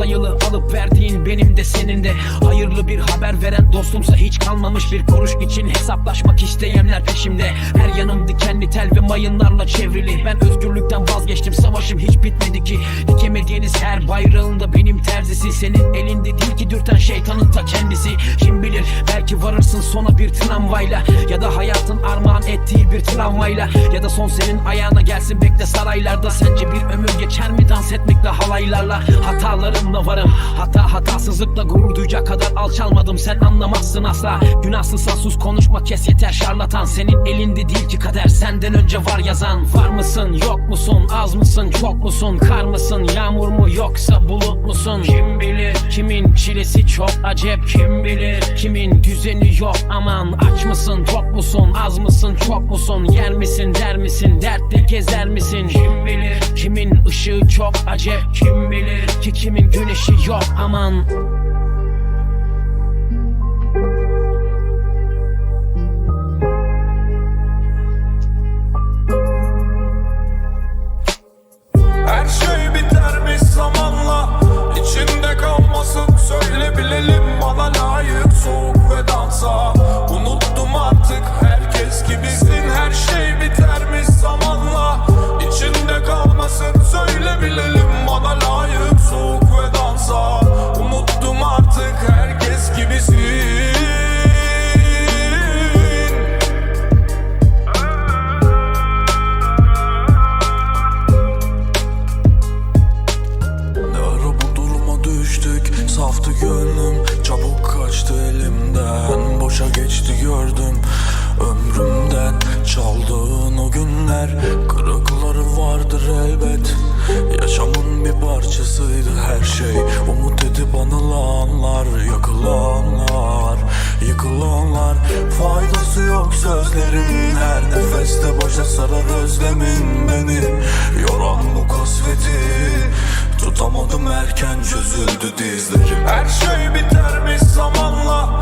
sayılı alıp verdiğin benim de senin de. Hayırlı bir haber veren dostumsa hiç kalmamış bir kuruş için Hesaplaşmak isteyenler peşimde. Her yanım dikenli tel ve mayınlarla çevrili. Ben özgürlükten vazgeçtim savaşım hiç bitmedi ki. Dikemediğiniz her bayrağında benim terzisi. Senin elinde değil ki dürten şeytanın ta kendisi. Kim bilir belki varırsın sona bir tramvayla. Ya da hayatın armağan ettiği bir travmayla Ya da son senin ayağına gelsin bekle saraylarda. Sence bir ömür geçer dans etmekle halaylarla Hatalarımla varım. Hata hatasızlıkla gurur duyacak kadar alçalmadım. Sen anlamazsın asla. Günahsızsa sus konuşma kes yeter. Şarlatan Senin elinde değil ki kader. Senden önce var yazan. Var mısın yok musun? Az mısın çok musun? Kar mısın yağmur mu? Yoksa bulut musun? Kim bilir kimin çilesi çok acep? Kim bilir kimin düzeni yok? Aman Aç mısın tok musun? Az mısın çok musun? Yer misin der misin? Dertte gezer misin? Kim bilir ışığı çok acep. Kim bilir ki kimin güneşi yok. Aman Boşa geçti gördüm. Ömrümden çaldığın o günler Kırıkları vardır elbet. Yaşamın bir parçasıydı her şey. Umut edip anılanlar Yakılanlar Yıkılanlar. Faydası yok sözlerin Her nefeste başa sarar özlemin beni. Yoran bu kasveti Tutamadım erken çözüldü dizlerim. Her şey bitermiş zamanla